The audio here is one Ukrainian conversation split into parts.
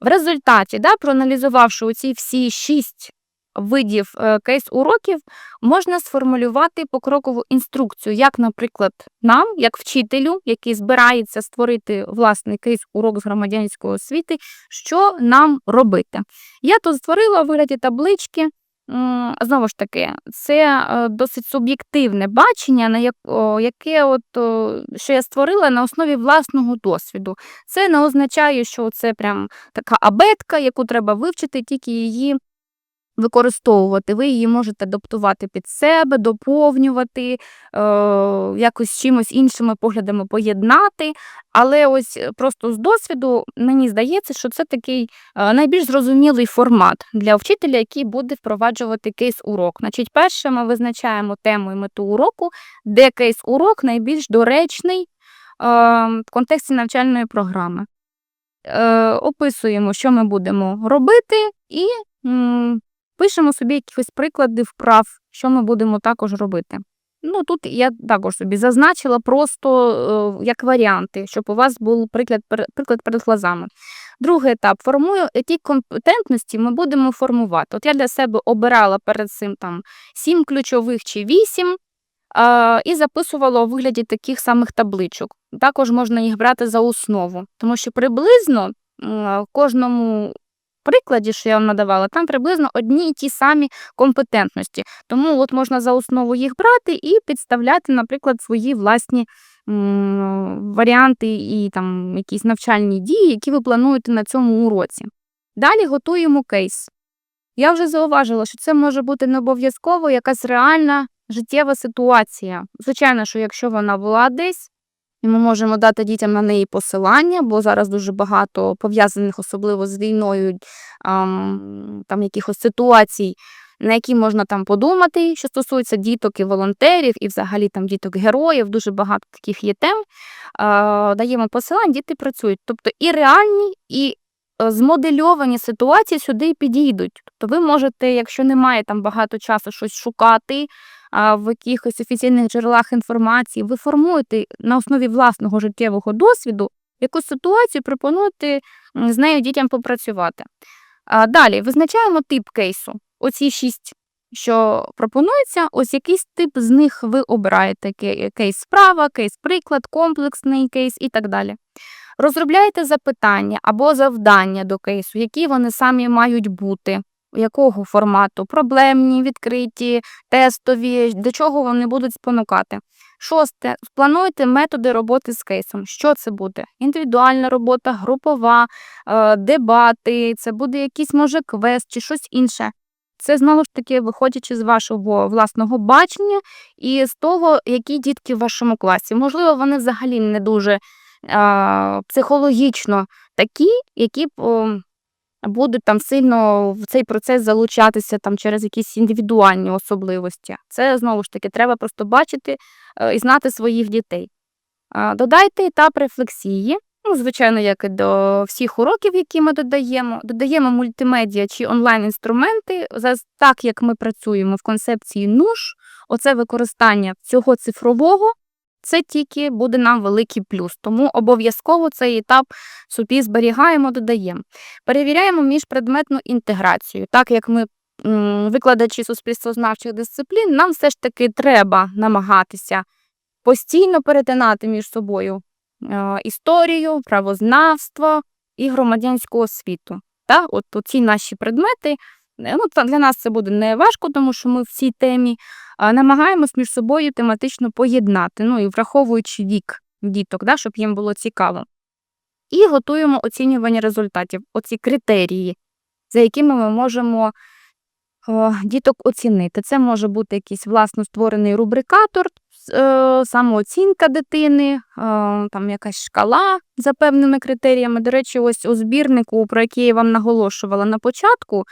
В результаті, да, проаналізувавши оці всі шість видів е, кейс-уроків, можна сформулювати покрокову інструкцію, як, наприклад, нам, як вчителю, який збирається створити власний кейс-урок з громадянської освіти, що нам робити. Я тут створила у вигляді таблички. Знову ж таки, це е, досить суб'єктивне бачення, на яке от, що я створила на основі власного досвіду. Це не означає, що це прям така абетка, яку треба вивчити, тільки її використовувати. Ви її можете адаптувати під себе, доповнювати, е, якось з чимось іншими поглядами поєднати. Але ось е, просто з досвіду мені здається, що це такий е, найбільш зрозумілий формат для вчителя, який буде впроваджувати кейс-урок. Значить, перше ми визначаємо тему і мету уроку, де кейс-урок найбільш доречний е, в контексті навчальної програми. Описуємо, що ми будемо робити, і пишемо собі якісь приклади вправ, що ми будемо також робити. Ну, тут я також собі зазначила просто е, як варіанти, щоб у вас був приклад, приклад перед глазами. Другий етап формую, які компетентності ми будемо формувати. От я для себе обирала перед цим там сім ключових чи вісім, а, і записувала у вигляді таких самих табличок. Також можна їх брати за основу, тому що приблизно в кожному прикладі, що я вам надавала, там приблизно одні і ті самі компетентності. Тому от можна за основу їх брати і підставляти, наприклад, свої власні варіанти і там якісь навчальні дії, які ви плануєте на цьому уроці. Далі готуємо кейс. Я вже зауважила, що це може бути не обов'язково якась реальна життєва ситуація. Звичайно, що якщо вона була десь, і ми можемо дати дітям на неї посилання, бо зараз дуже багато пов'язаних, особливо з війною, ам, там якихось ситуацій, на які можна там подумати, що стосується діток і волонтерів, і взагалі там діток героїв, дуже багато таких є тем. Даємо посилання, діти працюють. Тобто і реальні, і е, змодельовані ситуації сюди підійдуть. Тобто ви можете, якщо немає там багато часу щось шукати в якихось офіційних джерелах інформації, ви формуєте на основі власного життєвого досвіду якусь ситуацію, пропонуєте з нею дітям попрацювати. Далі визначаємо тип кейсу. Оці шість, що пропонується, ось якийсь тип з них ви обираєте. Кейс справа, кейс приклад, комплексний кейс і так далі. Розробляєте запитання або завдання до кейсу, які вони самі мають бути, якого формату, проблемні, відкриті, тестові, до чого вони будуть спонукати. Шосте. Плануйте методи роботи з кейсом. Що це буде? Індивідуальна робота, групова, е, дебати, це буде якийсь, може, квест чи щось інше. Це знову ж таки виходячи з вашого власного бачення і з того, які дітки в вашому класі. Можливо, вони взагалі не дуже а, психологічно такі, які б будуть там сильно в цей процес залучатися там через якісь індивідуальні особливості. Це знову ж таки треба просто бачити е, і знати своїх дітей. Додайте етап рефлексії. Ну, звичайно, як і до всіх уроків, які ми додаємо. Додаємо мультимедіа чи онлайн-інструменти. Так як ми працюємо в концепції НУШ, оце використання цього цифрового, це тільки буде нам великий плюс. Тому обов'язково цей етап собі зберігаємо, додаємо. Перевіряємо міжпредметну інтеграцію. Так як ми викладачі суспільствознавчих дисциплін, нам все ж таки треба намагатися постійно перетинати між собою е, історію, правознавство і громадянську освіту. Та? От ці наші предмети. Е, Ну, для нас це буде не важко, тому що ми в цій темі намагаємось між собою тематично поєднати, ну і враховуючи вік діток, да, щоб їм було цікаво. І готуємо оцінювання результатів, оці критерії, за якими ми можемо о, діток оцінити. Це може бути якийсь власно створений рубрикатор, е, самооцінка дитини, е, там якась шкала за певними критеріями. До речі, ось у збірнику, про який я вам наголошувала на початку,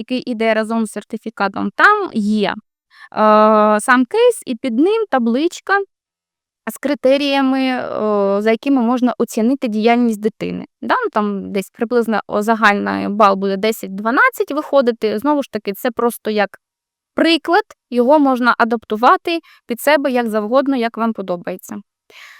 який іде разом з сертифікатом, там є е, сам кейс, і під ним табличка з критеріями, е, за якими можна оцінити діяльність дитини. Да? ну, Там десь приблизно загальний бал буде 10-12 виходити. Знову ж таки, це просто як приклад, його можна адаптувати під себе як завгодно, як вам подобається.